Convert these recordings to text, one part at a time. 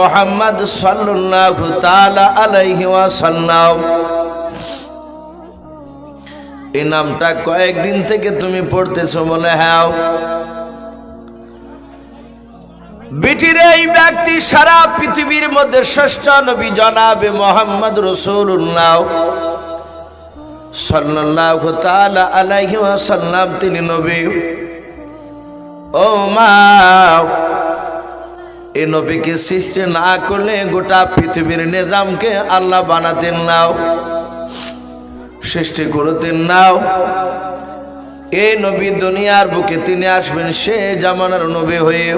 মোহাম্মদ সাল্লাল্লাহু আলাইহি ওয়াসাল্লাম। এই নামটা কয়েকদিন থেকে তুমি পড়তেছো বলে হ্যাঁ। বিটির এই ব্যক্তি সারা পৃথিবীর মধ্যে শ্রেষ্ঠ নবী জনাবে মোহাম্মদ রসুল্লাহ সাল্লাল্লাহু তাআলা আলাইহি ওয়াসাল্লাম তিনি নবী। ও মা এই নবীকে সৃষ্টি না করলে গোটা পৃথিবীর নিজামকে আল্লাহ বানাতেন নাও, সৃষ্টি করতেন নাও। এই নবী দুনিয়ার বুকে তিনি আসবেন সে জামানার নবী হয়ে।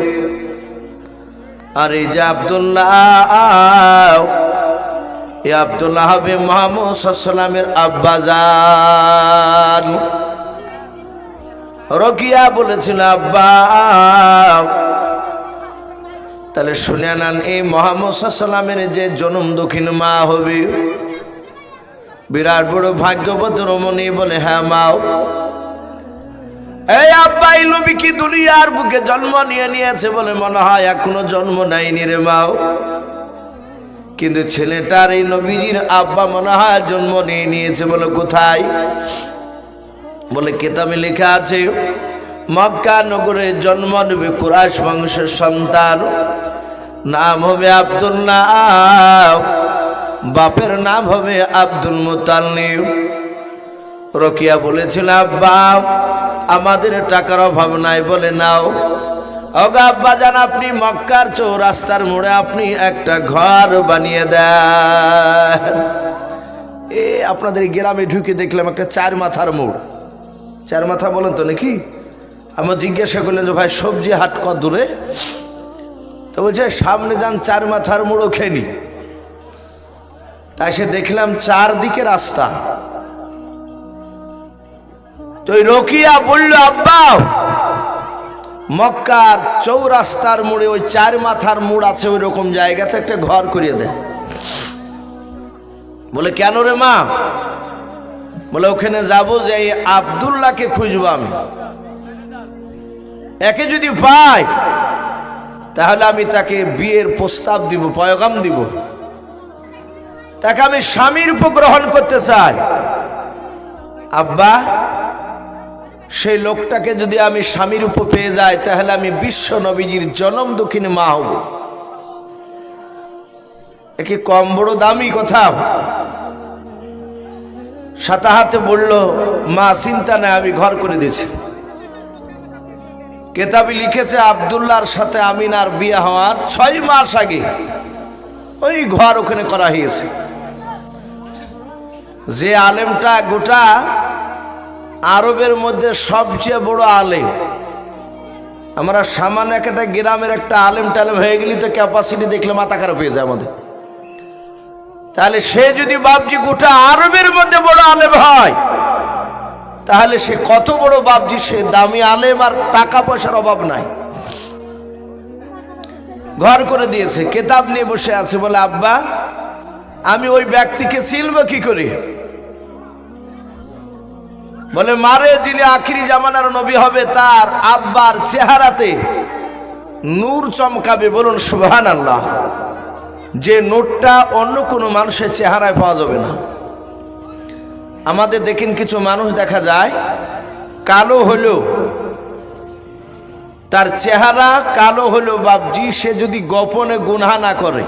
আর এই যে আবদুল্লাহ এই আবদুল্লাহ হবে মোহাম্মদ সাল্লামের আব্বাজান রকিয়া বলেছিল, আব্বা তাহলে শুনে নেন এই মোহাম্মদ সাল্লামের যে জনম দক্ষিণ মা হবে, বিরাট বড় ভাগ্যবত রমণী বলে হ্যাঁ মাও এই আব্বা নবী কি দুনিয়ার বুকে জন্ম নিয়ে নিয়েছে বলে মনে হয়, এখনও জন্ম নেয়নি রে মাও কিন্তু ছেলেটার এই নবীজির আব্বা মনে হয় জন্ম নিয়ে নিয়েছে বলে, কোথায়? বলে, কেতাবে লেখা আছে মক্কা নগরে জন্ম নেবে কুরাশ বংশের সন্তান। নাম হবে আবদুল্লাহ। বাপের নাম হবে আব্দুল মুতাল্লিব রকিয়া বলেছিল, আব্বা, আমাদের টাকার অভাব নাই, বলে নাও। অগা আব্বা, জান আপনি মক্কার চৌরাস্তার মোড়ে আপনি একটা ঘর বানিয়ে দেন। এ, আপনাদের গ্রামে ঢুকে দেখলাম একটা চার মাথার মোড়। চার মাথা বলেন তো নাকি? আমার জিজ্ঞাসা করলেন যে, ভাই, সবজি হাট কত দূরে? তো বলছে, সামনে যান, চার মাথার মোড়ও খেনি তাই সে দেখলাম চারদিকে রাস্তা। তো রকিয়া বলল, আব্বা, মক্কার চৌরাস্তার মোড়ে ওই চার মাথার মোড় আছে, ওই রকম জায়গাতে একটা ঘর করিয়ে দেয় বলে, কেন রে মা? বলে, ওখানে যাব যে আবদুল্লাহকে খুঁজবো আমি। একে যদি পাই, তাহলে আমি তাকে বিয়ের প্রস্তাব দিব, পয়গাম দিব। তাকে আমি স্বামীর উপগ্রহণ করতে চাই। আব্বা, সেই লোকটাকে যদি আমি স্বামীর উপর পেয়ে যাই, তাহলে আমি বিশ্ব নবীজির জনম দক্ষিণে মা হব। একে কম বড় দামি কথা? সাতাহাতে বলল, মা, চিন্তা নেই, আমি ঘর করে দিয়েছি কেতাবি লিখেছে আবদুল্লাহর সাথে আমিনার বিয়ে হওয়ার ছয় মাস আগে। ওই ঘর ওখানে করা হয়েছে। যে আলেমটা গোটা আরবের মধ্যে সবচেয়ে বড় আলেম। আমরা সামান্য একটা গ্রামের একটা আলেম টালেম হয়ে গেলি তো ক্যাপাসিটি দেখলে মাথা খারাপ হয়ে যায় আমাদের। তাহলে সে যদি বাপজি গোটা আরবের মধ্যে বড় আলেম হয় তাহলে সে কত বড় বাপজি, সে দামি আলেম আর টাকা পয়সার অভাব নাই। ঘর করে দিয়েছে, কেতাব নিয়ে বসে আছে, বলে, আব্বা, আমি ওই ব্যক্তিকে চিনব কি করে? বলে, মারে, যিনি আখিরি জামানার নবী হবে, তার আব্বার চেহারাতে নূর চমকাবে। বলুন সুবহান আল্লাহ যে নোটটা অন্য কোনো মানুষের চেহারায় পাওয়া যাবে না। আমাদের দেখেন কিছু মানুষ দেখা যায়, কালো হলো তার চেহারা কালো হলো বাবজি সে যদি গোপনে গুনহা না করে।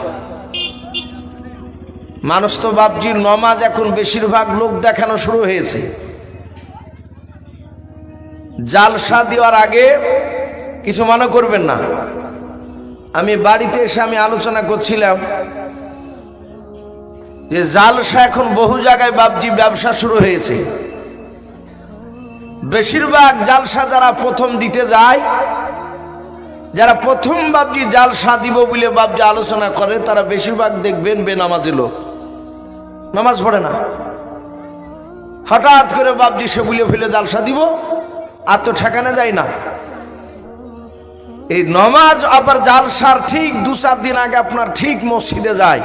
মানুষ তো বাবজি নমাজ এখন বেশিরভাগ লোক দেখানো শুরু হয়েছে। জালসা দেওয়ার আগে কিছু মনে করবেন না। আমি বাড়িতে এসে আমি আলোচনা করছিলাম যে জালসা এখন বহু জায়গায় বাবজি ব্যবসা শুরু হয়েছে। বেশিরভাগ জালসা যারা প্রথম দিতে যায়, যারা প্রথম বাবজি জালসা দিব বলে বাবজি আলোচনা করে, তারা বেশিরভাগ দেখবেন বেনামাজি লোক। নামাজ পড়ে না। হঠাৎ করে বাবজি সে বলে ফেলে জালসা দিব, আর তো ঠেকানো যায় না। এই নমাজ আবার জালসার ঠিক দু চার দিন আগে আপনার ঠিক মসজিদে যায়।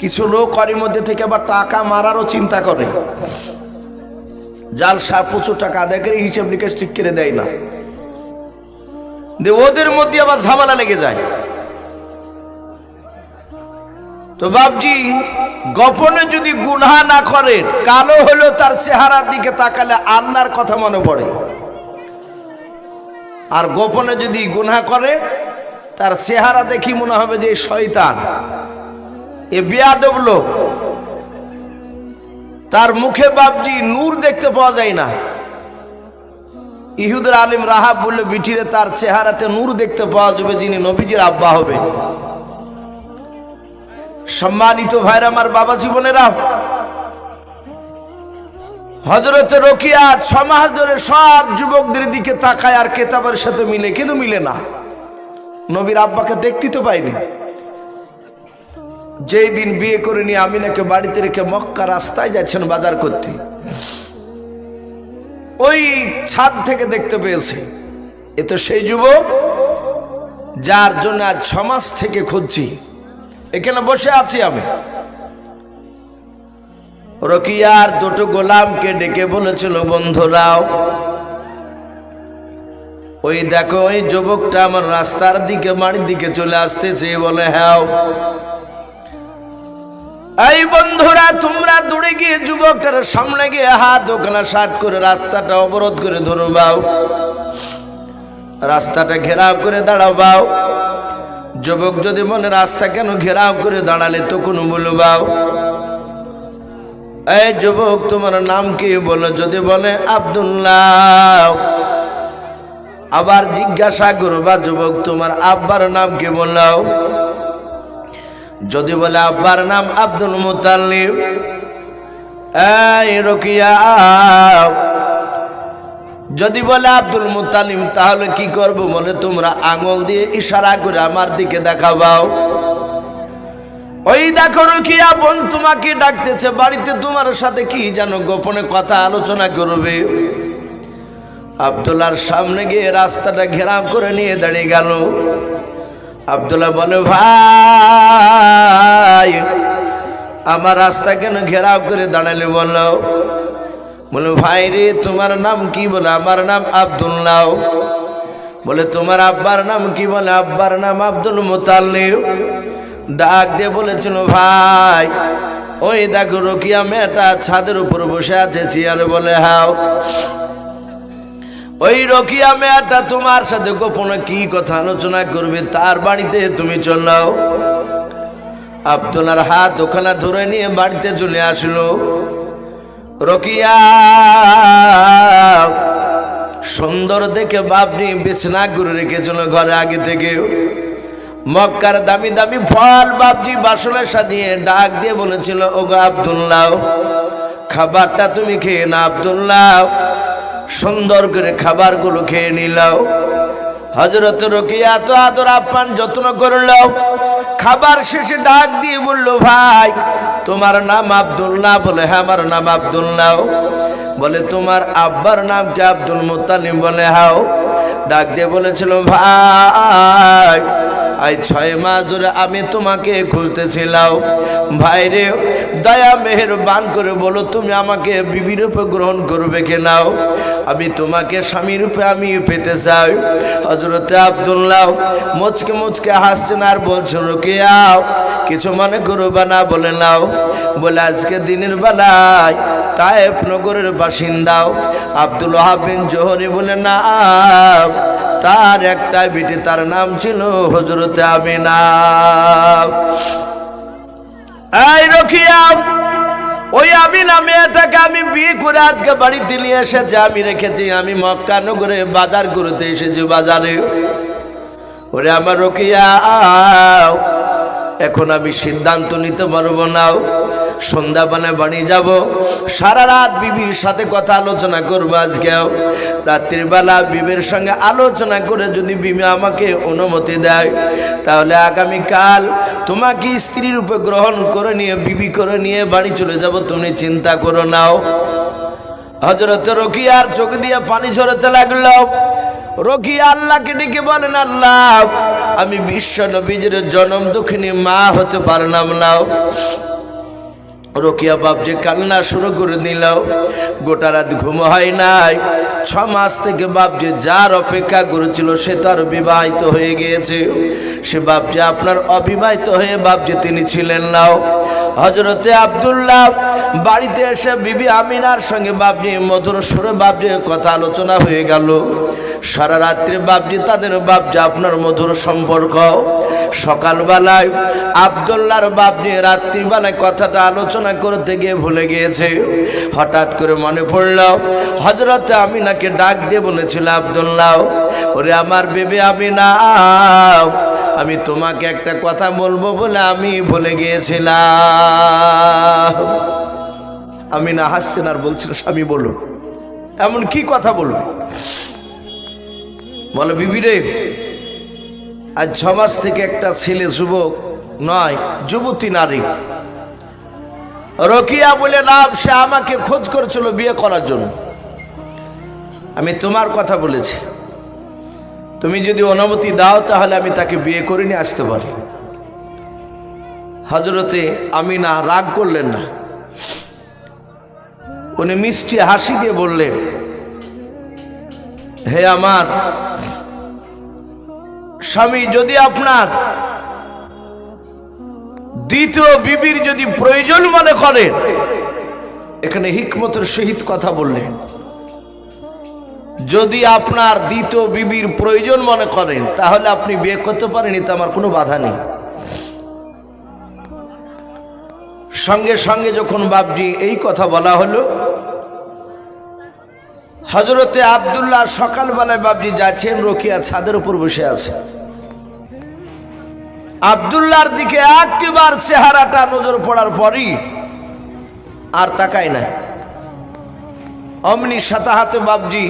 কিছু লোক ওর মধ্যে থেকে আবার টাকা মারারও চিন্তা করে। জালসা প্রচুর টাকা আদায় করে হিসেব নিকেশ ঠিক করে দেয় না। ওদের মধ্যে আবার ঝামেলা লেগে যায়। তো বাবজি গোপনে যদি গুনহা না করেন কালো হলো তার চেহারার দিকে তাকালে আল্লাহর কথা মনে পড়ে। আর গোপনে যদি গুনহা করে, তার চেহারা দেখি মনে হবে যে শয়তান। এ বিয়াদব লোক তার মুখে বাবজি নূর দেখতে পাওয়া যায় না। ইহুদের আলিম রাহাব বললে বিটিরে তার চেহারাতে নূর দেখতে পাওয়া যাবে যিনি নবীজির আব্বা হবে সম্মানিত ভাইরা আমার বাবা জীবনেরা হজরতে রকিয়া ছ মাস ধরে সব যুবকদের দিকে তাকায় আর কেতাবের সাথে মিলে, কিন্তু মিলে না। নবীর আব্বাকে দেখতে তো পাইনি। যেই দিন বিয়ে করে নিয়ে আমিনাকে বাড়িতে রেখে মক্কা রাস্তায় যাচ্ছেন বাজার করতে, ওই ছাদ থেকে দেখতে পেয়েছে। এ তো সেই যুবক যার জন্য আজ ছ মাস থেকে খুঁজছি। এখানে বসে আছি আমি। রকিয়ার দুটো গোলামকে ডেকে বলেছিল, বন্ধুরাও, ওই দেখো, ওই যুবকটা আমার রাস্তার দিকে, বাড়ির দিকে চলে আসতেছে। বলে হ্যাঁ এই বন্ধুরা, তোমরা দৌড়ে গিয়ে যুবকটার সামনে গিয়ে হাত ওখানে শার্ট করে রাস্তাটা অবরোধ করে ধরো বাও রাস্তাটা ঘেরাও করে দাঁড়াও বাও যুবক যদি মনে রাস্তা কেন ঘেরাও করে দাঁড়ালে তো কোনো বলো বাও এই যুবক, তোমার নাম কি বলো? যদি বলে আব্দুল্লাহ। আবার জিজ্ঞাসা করবা, যুবক, তোমার আব্বার নাম কি বললাও যদি বলে আব্বার নাম আব্দুল মুতাল্লিব এই রকিয়া, যদি বলে আব্দুল মুতালিম তাহলে কি করব বলে তোমরা আঙুল দিয়ে ইশারা করে আমার দিকে দেখাবাও। ওই দেখো রকিয়া, বোন তোমাকে ডাকতেছে, বাড়িতে তোমার সাথে কি যেন গোপনে কথা আলোচনা করবে। আবদুল্লার সামনে গিয়ে রাস্তাটা ঘেরাও করে নিয়ে দাঁড়িয়ে গেল। আবদুল্লাহ বলে, ভাই, আমার রাস্তা কেন ঘেরাও করে দাঁড়ালে বলল বলে, ভাই রে, তোমার নাম কি বলে? আমার নাম আবদুল্লাহ। বলে, তোমার আব্বার নাম কি বলে? আব্বার নাম আব্দুল মোতাল্লিব ডাক দিয়ে বলেছিল, ভাই, ওই দেখো রকিয়া মেয়েটা ছাদের উপর বসে আছে চেয়ারে বলে, হাও। ওই রকিয়া মেয়েটা তোমার সাথে গোপনে কি কথা আলোচনা করবে তার বাড়িতে তুমি চলাও আবদুল্লার হাত ওখানে ধরে নিয়ে বাড়িতে চলে আসলো। রকিয়া, সুন্দর দেখে বাপনি বিছনা করে রেখেছিল ঘরে আগে থেকে। মক্কার দামি দামি ফল বাপজি বাসনের সাজিয়ে ডাক দিয়ে বলেছিল, ওগো আবদুল্লাহ, খাবারটা তুমি খেয়ে না আবদুল্লাহ। সুন্দর করে খাবারগুলো খেয়ে নিলাও। হজরত রকিয়া তো আদর আপ্যান যত্ন করলাও খাবার শেষে ডাক দিয়ে বলল, ভাই, তোমার নাম আবদুল্লাহ। বলে হ্যাঁ আমার নাম আবদুল্লাহ। বলে, তোমার আব্বার নাম কি আব্দুল মুতালিম বলে, হাও। ডাক দিয়ে বলেছিল, ভাই আজ ছয় মাস ধরে আমি তোমাকে খুঁজতেছিলাম ভাই রে দয়া, মেহেরবান করে বলো, তুমি আমাকে বিবি রূপে গ্রহণ করবে কে নাও আমি তোমাকে স্বামী রূপে আমি পেতে চাই। হজরতে আবদুল্লাহ মুচকে মুচকে হাসছেন আর বলছেন রোকে আও কিছু মনে করবে না, বলে নাও। বলে, আজকে দিনের বেলায় তায়েফ নগরের বাসিন্দাও আব্দুল হাবিন জোহরি বলে না তার একটা বিটি, তার নাম ছিল হজরতে রকিয়া, ওই আমিনা মেয়েটাকে আমি করে আজকে বাড়িতে নিয়ে আমি রেখেছি, আমি বাজার করতে এসেছি বাজারে। ওরে আমার রকিয়া, এখন আমি সিদ্ধান্ত নিতে পারব না। সন্ধ্যাবেলা বাড়ি যাব। সারা রাত বিবির সাথে কথা আলোচনা করব আজকেও। রাত্রির বেলা বিবির সঙ্গে আলোচনা করে যদি বিবি আমাকে অনুমতি দেয়, তাহলে আগামীকাল তোমাকে স্ত্রী রূপে গ্রহণ করে নিয়ে, বিবি করে নিয়ে বাড়ি চলে যাব। তুমি চিন্তা করো নাও। হজরত রকিয়ার চোখ দিয়ে পানি ঝরতে লাগল। রকিয়া আল্লাহকে ডেকে বলেন, আল্লাহ, আমি বিশ্ব নবীজের জনম দুঃখিনী মা হতে পারলাম নাও রকিয়া বাপ যে কান্না শুরু করে দিল। গোটা রাত ঘুম হয় নাই। ছ মাস থেকে বাপ যে যার অপেক্ষা করেছিল, সে তার বিবাহিত হয়ে গিয়েছে। সে বাপ যে আপনার অবিবাহিত হয়ে বাপ যে তিনি ছিলেন নাও হজরতে আবদুল্লাহ বাড়িতে এসে বিবি আমিনার সঙ্গে বাপজি মধুর সুরে বাপজি কথা আলোচনা হয়ে গেল। সারা রাত্রে বাপজি, তাদের বাপজি, আপনার মধুর সম্পর্ক। সকালবেলায় আবদুল্লাহর বাপজি রাত্রিবেলায় কথাটা আলোচনা করতে গিয়ে ভুলে গিয়েছে। হঠাৎ করে মনে পড়ল হজরতে আমিনাকে ডাক দিয়ে বলেছিল, আবদুল্লাহ, ওরে আমার বেবি আমিনা, আমি তোমাকে একটা কথা বলব বলে আমি ভুলে গিয়েছিলাম। আমি না হাসছেন আর বলছিল, স্বামী, বলুন। এমন কি কথা বলবে? বলো, বিবি রে, আজ ছমাস থেকে একটা ছেলে যুবক নয়, যুবতী নারী। রকিয়া বলে নাম সে আমাকে খোঁজ করেছিল বিয়ে করার জন্য। আমি তোমার কথা বলেছি। তুমি যদি অনুমতি দাও, তাহলে আমি তাকে বিয়ে করে নিয়ে আসতে পারি। হজরতে আমি না রাগ করলেন না। উনি মিষ্টি হাসি দিয়ে বললেন হে আমার স্বামী, যদি আপনার দ্বিতীয় বিবির যদি প্রয়োজন মনে করেন, এখানে হিকমতের সহিত কথা বললেন। যদি আপনার দ্বিতীয় বিবির প্রয়োজন মনে করেন, তাহলে আপনি বিয়ে করতে পারেন, এতে আমার কোনো বাধা নেই। সঙ্গে সঙ্গে যখন বাবজি এই কথা বলা হলো হজরতে আবদুল্লাহ সকালবেলায় বাবজি যাচ্ছেন, রকিয়া ছাদের উপর বসে আছে। আবদুল্লাহর দিকে একটিবার চেহারাটা নজর পড়ার পরই আর তাকায় না অমনি সাতাহাতে বাবজি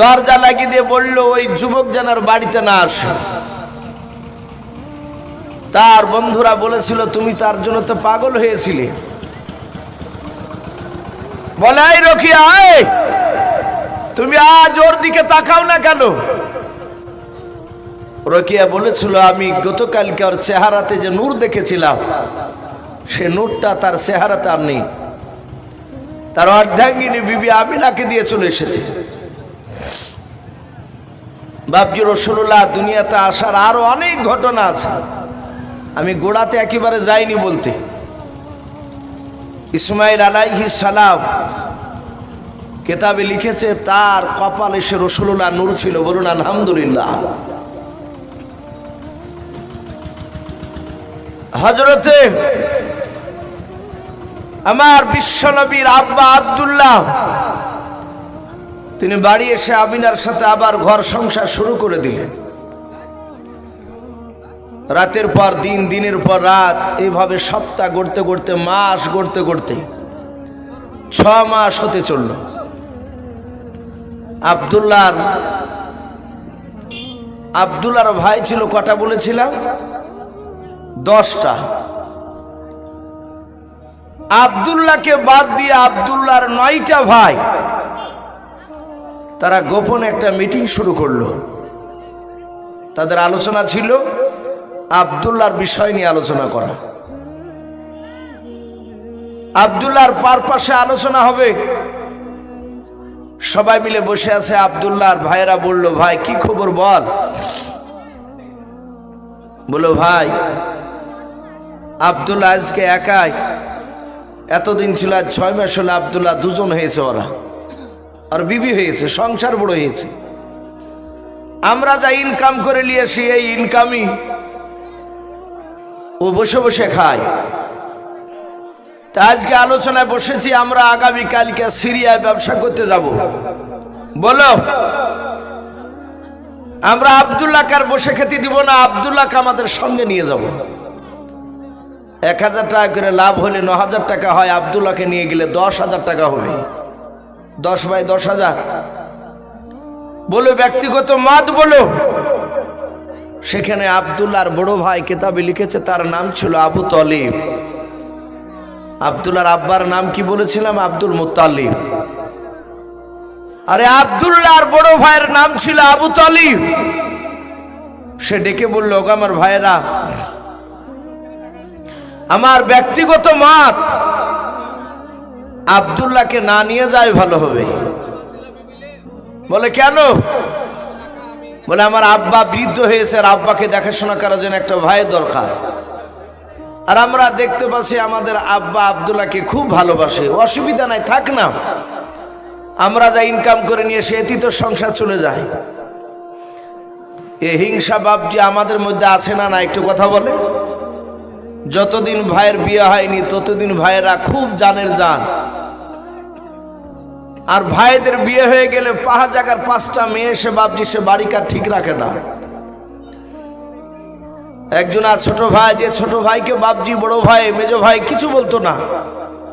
দরজা লাগিয়ে দিয়ে বলল, ওই যুবক যেনার বাড়িতে না আসে। তার বন্ধুরা বলেছিল, তুমি তার জন্য তো পাগল হয়েছিলে। বলে এই রকিয়া এই, তুমি আজ ওর দিকে তাকাও না কেন? রকিয়া বলেছিল আমি গতকালকে ওর চেহারাতে যে নূর দেখেছিলাম সে নূরটা তার চেহারাতে আর নেই। তার অর্ধাঙ্গিনী বিবি আমিনাকে দিয়ে চলে এসেছে। বাবজি রসুল্লাহ দুনিয়াতে আসার আরও অনেক ঘটনা আছে। আমি গোড়াতে একেবারে যাইনি বলতে। ইসমাইল আলাইহি সালাম কেতাবে লিখেছে, তার কপাল সে রসুল্লাহ নূর ছিল, বলুন আলহামদুলিল্লাহ। হজরতে আমার বিশ্বনবীর আব্বা আব্দুল্লাহ, তিনি বাড়ি এসে আমিনার সাথে আবার ঘর সংসার শুরু করে দিলেন। রাতের পর দিন, দিনের পর রাত এইভাবে সপ্তাহ গড়তে গড়তে, মাস গড়তে গড়তে ছ মাস হতে চলল। আবদুল্লার আবদুল্লার ভাই ছিল কটা বলেছিলাম? দশটা। আবদুল্লাহকে বাদ দিয়ে আবদুল্লার নয়টা ভাই, তারা গোপন একটা মিটিং শুরু করল। তাদের আলোচনা ছিল আবদুল্লার বিষয় নিয়ে আলোচনা করা। আবদুল্লার পার পাশে আলোচনা হবে। সবাই মিলে বসে আছে, আবদুল্লাহর ভাইয়েরা বলল, ভাই, কি খবর বল? বলো ভাই, আবদুল্লাহ আজকে একাই। এতদিন ছিল, আজ ছয় মাস হলে আবদুল্লাহ দুজন হয়েছে ওরা। আর বিবি হয়েছে, সংসার বড় হয়েছে। আমরা যা ইনকাম করে নিয়েছি এই ইনকামই ও বসে বসে খায়। তা আজকে আলোচনায় বসেছি, আমরা আগামী কালকে সিরিয়ায় ব্যবসা করতে যাব। বলো। আমরা আবদুল্লাহ কার বসে খেতে দিব না, আবদুল্লাহকে আমাদের সঙ্গে নিয়ে যাব। এক হাজার টাকা করে লাভ হলে ন হাজার টাকা হয়, আবদুল্লাহকে নিয়ে গেলে দশ হাজার টাকা হবে। দশ বাই দশ হাজার। বলো, ব্যক্তিগত মত বলো। সেখানে আবদুল্লাহর বড় ভাই কেতাবে লিখেছে, তার নাম ছিল আবু তলিব। আবদুল্লাহর আব্বার নাম কি বলেছিলাম? আব্দুল মুতালিব আরে আবদুল্লাহর বড় ভাইয়ের নাম ছিল আবু তলিব। সে ডেকে বলল, ওগো আমার ভাইয়েরা, আমার ব্যক্তিগত মত, আবদুল্লাহকে না নিয়ে যায় ভালো হবে। বলে, কেন? বলে, আমার আব্বা বৃদ্ধ হয়েছে, আর আব্বাকে দেখাশোনা করার জন্য একটা ভাইয়ের দরকার। আর আমরা দেখতে পাচ্ছি আমাদের আব্বা আবদুল্লাহকে খুব ভালোবাসে। অসুবিধা নাই, থাক না। আমরা যা ইনকাম করে নিয়ে সে এটি তো সংসার চলে যায়। এ হিংসা যে আমাদের মধ্যে আছে না না, একটু কথা বলে। যতদিন ভাইয়ের বিয়ে হয়নি, ততদিন ভাইয়েরা খুব জানের যান আর ভাইদের বিয়ে হয়ে গেলে পাহা জায়গার পাঁচটা মেয়ে, সে বাপজি, সে বাড়িকার ঠিক রাখে না। একজন আর ছোট ভাই, যে ছোট ভাইকে বাপজি, বড় ভাই, মেজ ভাই কিছু বলতো না।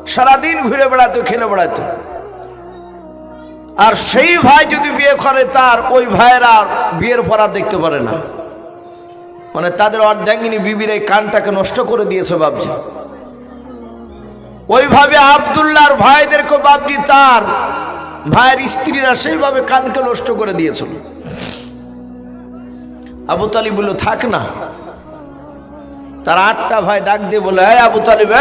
সারাদিন ঘুরে বেড়াতো, খেলে বেড়াতো। আর সেই ভাই যদি বিয়ে করে, তার ওই ভাইয়ের আর বিয়ের পর আর দেখতে পারে না। মানে তাদের অর্ধাঙ্গিনী বিবির এই কানটাকে নষ্ট করে দিয়েছে বাবজি ওইভাবে আবদুল্লাহর ভাইদেরকে বাবজি তার ভাইয়ের স্ত্রীরা সেইভাবে কানকে নষ্ট করে দিয়েছিল। আবু তালিব বলল, থাক না। তার আটটা ভাই ডাক দিয়ে বলে হ্যাঁ আবু তালিব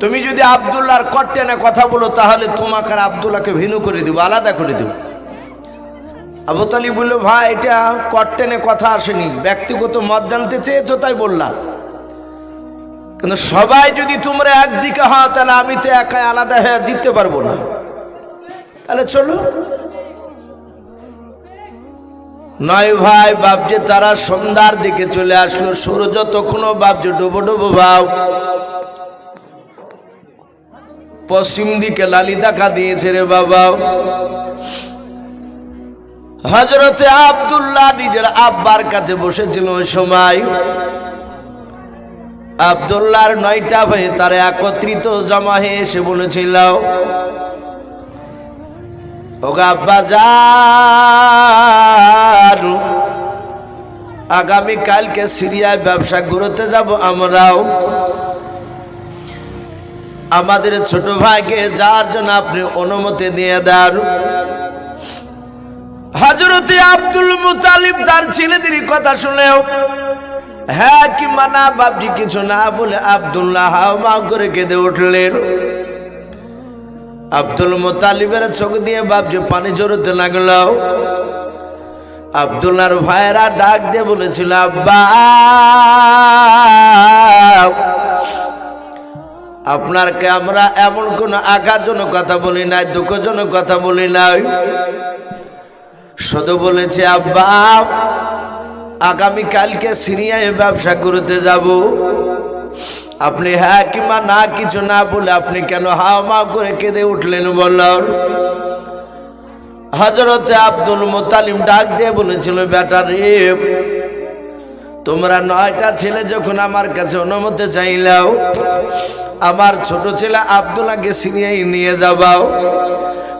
তুমি যদি আবদুল্লাহর কট্টেনে কথা বলো, তাহলে তোমাকে আর আবদুল্লাহকে ভিনু করে দেবো, আলাদা করে দেব। আবু তালিব বলল, ভাই, এটা কট্টেনে কথা আসেনি। ব্যক্তিগত মত জানতে চেয়েছো, তাই বললাম। কিন্তু সবাই যদি তোমরা একদিকে হও, তাহলে আমি তো একাই আলাদা হয়ে জিততে পারব না। তাহলে চলো। নয় ভাই, বাপজে, তারা সন্ধ্যার দিকে চলে আসলো। সূর্য তখনও বাপজে, ডুবো ডুবো ভাব। পশ্চিম দিকে লালি দেখা দিয়েছে রে বাবা। হজরতে আবদুল্লাহ নিজের আব্বার কাছে বসেছিল ওই সময়। আবদুল্লাহর নয়টা ভাই তারা একত্রিত জমা হয়ে এসে বলেছিল যান আগামী কালকে সিরিয়ায় ব্যবসা করতে যাব আমরাও। আমাদের ছোট ভাইকে যার জন্য আপনি অনুমতি দিয়ে দেন। হজরতে আব্দুল মুতালিব তার ছেলেদের কথা শুনেও হ্যাঁ কি মানা বাপজি, কিছু না বলে আবদুল্লাহ হাওমা করে কেঁদে উঠলেন। আব্দুল মোতালিবের চোখ দিয়ে বাপজি পানি জড়তে লাগল। আবদুল্লাহর ভাইয়েরা ডাক দিয়ে বলেছিল, আব্বা, আপনারকে আমরা এমন কোন আঘাতজনক কথা বলি নাই, দুঃখজনক কথা বলি নাই। শুধু বলেছে, আব্বা আগামী কালকে সিরিয়ায় ব্যবসা করতে যাব। আপনি হ্যাঁ কিংবা না, কিছু না বলে আপনি কেন হাও মা করে কেঁদে উঠলেন বললেন হজরতে আব্দুল মোতালিম ডাক দিয়ে বলেছিল, বেটা তোমরা নয়টা ছেলে যখন আমার কাছে অনুমতি চাইলাও, আমার ছোট ছেলে আবদুল্লাহকে সিরিয়ায় নিয়ে যাবাও।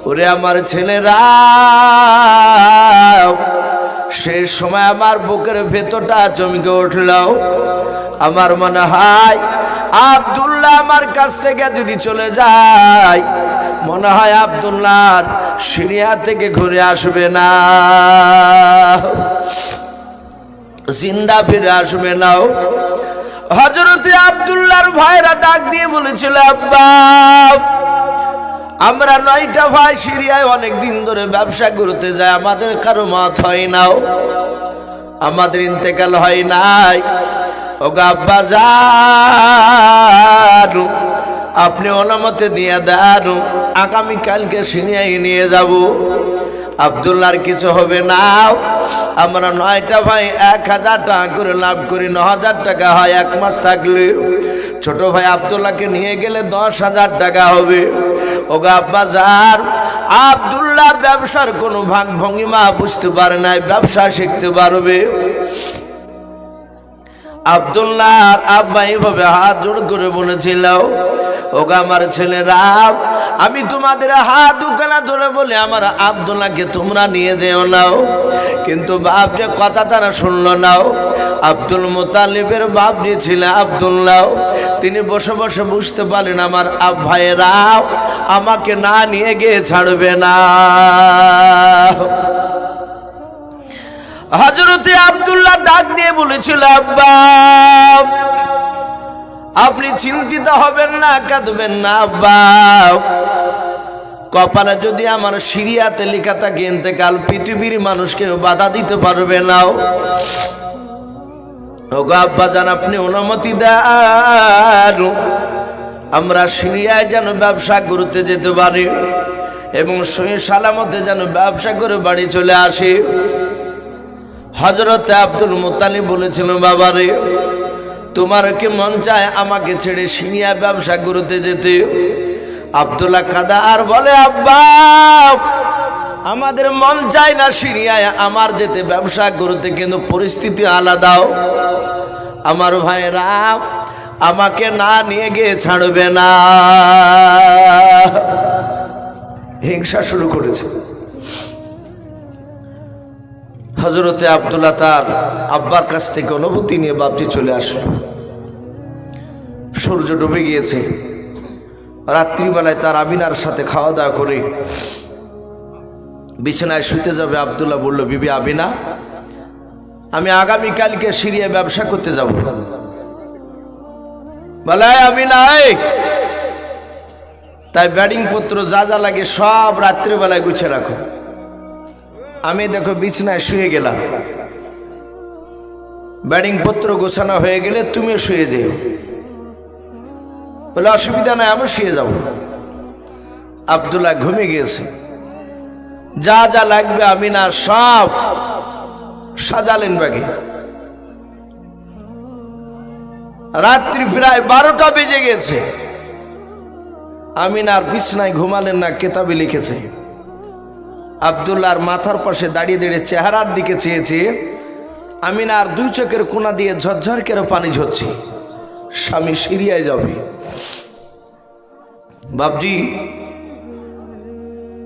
ওরে আমার ছেলেরা সেই সময় আমার বুকের ভেতরটা চমকে উঠল। আমার মনে হয় আবদুল্লাহ আমার কাছ থেকে যদি চলে যায়, মনে হয় আবদুল্লাহর সিরিয়া থেকে ঘুরে আসবে না। জিন্দা ফিরে আসবে নাও হজরতে আবদুল্লাহর ভাইরা ডাক দিয়ে বলেছিল, আব্বা, আমরা নয়টা ভাই সিরিয়ায় অনেক দিন ধরে ব্যবসা করতে যাই, আমাদের কারও মত হয় নাও আমাদের ইন্তেকাল হয় নাই। ও আপনি অনুমতি দিয়ে দেন আগামীকালকে সিরিয়ায় নিয়ে যাব। আবদুল্লার কিছু হবে না। আমরা নয়টা ভাই এক হাজার টাকা করে লাভ করি, ন হাজার টাকা হয় এক মাস থাকলে। ছোট ভাই আবদুল্লাহকে নিয়ে গেলে দশ হাজার টাকা হবে। ওগা আব্বা যার আবদুল্লাহ ব্যবসার কোনো ভাগ ভঙ্গিমা বুঝতে পারে নাই, ব্যবসা শিখতে পারবে। আবদুল্লাহ আব্বা এইভাবে হাত জোড় করে বলেছিল, ওগা আমার ছেলেরা আমি তোমাদের হাত দুখানা ধরে বলে, আমার আবদুল্লাহকে তোমরা নিয়ে যেও নাও। কিন্তু বাপ যে কথা তারা শুনলো নাও আব্দুল মোতালিবের বাপ যে ছিল আবদুল্লাহ, তিনি বসে বসে বুঝতে পারেন আমার আব ভাইয়েরা আমাকে না নিয়ে গিয়ে ছাড়বে না। হজরতে আবদুল্লাহ ডাক দিয়ে বলেছিল, আব্বা, আপনি চিন্তিত হবেন না, কাঁদবেন না, আব্বা। কপালে যদি আমার সিরিয়াতে লেখা থাকে, ইন্তেকাল পৃথিবীর মানুষকে বাধা দিতে পারবে না। আব্বা যান আপনি অনুমতি দেন। আমরা সিরিয়ায় যেন ব্যবসা করতে যেতে পারি এবং সই সালামতে যেন ব্যবসা করে বাড়ি চলে আসি। হজরতে আব্দুল মোতালিব বলেছিল, বাবারে, তোমার কি মন চায় আমাকে ছেড়ে সিনিয়া ব্যবসা করতে যেতে? আব্দুল্লাহ কাদা আর বলে, আব্বা, আমাদের মন চায় না সিরিয়ায় আমার যেতে ব্যবসা করতে, কিন্তু পরিস্থিতি আলাদাও আমার ভাইরা আমাকে না নিয়ে গিয়ে ছাড়বে না। হিংসা শুরু করেছে। হজরতে আবদুল্লাহ তার আব্বার কাছ থেকে অনুভূতি নিয়ে বাপজি চলে আসলো। সূর্য ডুবে গিয়েছে। রাত্রিবেলায় তার আমিনার সাথে খাওয়া দাওয়া করে বিছানায় শুতে যাবে আবদুল্লাহ বলল, বিবি আবিনা আমি আগামীকালকে সিরিয়া ব্যবসা করতে যাব। বলাই আমিনা, এই! তাই ব্যাটিং পত্র যা যা লাগে সব রাত্রিবেলায় গুছিয়ে রাখো। আমি দেখো বিছনায় শুয়ে গেলাম। ব্যাটিং পত্র গোছানো হয়ে গেলে তুমিও শুয়ে যেও। বলে, অসুবিধা নাই আমি শুয়ে যাব। আবদুল্লাহ ঘুমিয়ে গিয়েছে। যা যা লাগবে আমি না, সব সাজালেন বাগে। রাত্রি প্রায় বারোটা বেজে গেছে। আমিনার বিছনায় ঘুমালেন না, কেতাবে লিখেছে। আবদুল্লাহর মাথার পাশে দাঁড়িয়ে দাঁড়িয়ে চেহারার দিকে চেয়েছে, আমিনার দুই চোখের কোনা দিয়ে ঝরঝর করে পানি ঝরছে। স্বামী সিরিয়ায় যাবে। বাবজি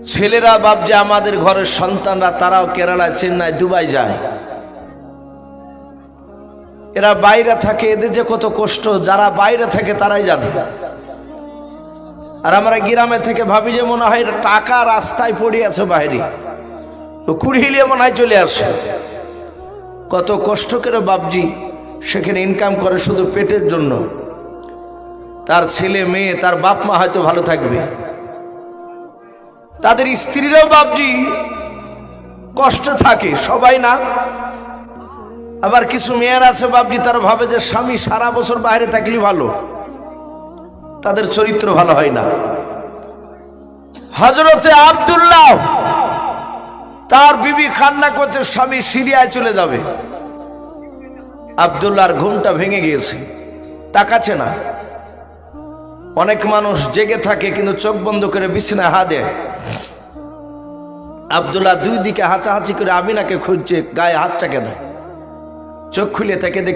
ছেলেরা বাবজি আমাদের ঘরের সন্তানরা তারাও কেরালায়, চেন্নাই, দুবাই যায়। এরা বাইরে থাকে, এদের যে কত কষ্ট, যারা বাইরে থাকে তারাই জানে। আর আমরা গ্রামে থেকে ভাবি যে মনে হয় টাকা রাস্তায় পড়ে আছে বাইরে। তো কুড়িলিয়ে মনে হয় চলে আসে। কত কষ্ট করে বাবজি সেখানে ইনকাম করে শুধু পেটের জন্য। তার ছেলে, মেয়ে, তার বাপ মা হয়তো ভালো থাকবে। তাদের স্ত্রীরাও বাবজি কষ্ট থাকে, সবাই না। আবার কিছু মেয়ের আছে বাবজি তারা ভাবে যে স্বামী সারা বছর বাইরে থাকলে ভালো। তাদের চরিত্র ভালো হয় না। হজরতে আবদুল্লাহ, তার বিবি খান্না করছে, স্বামী সিরিয়ায় চলে যাবে। আবদুল্লাহর ঘুমটা ভেঙে গিয়েছে। তাকাচ্ছে না। অনেক মানুষ জেগে থাকে, কিন্তু চোখ বন্ধ করে বিছানায় হা দেয়। আবদুল্লাহ দুই দিকে হাঁচাহাঁচি করে আমিনাকে খুঁজছে, গায়ে হাতটা কেন? চোখ খুলে তাকে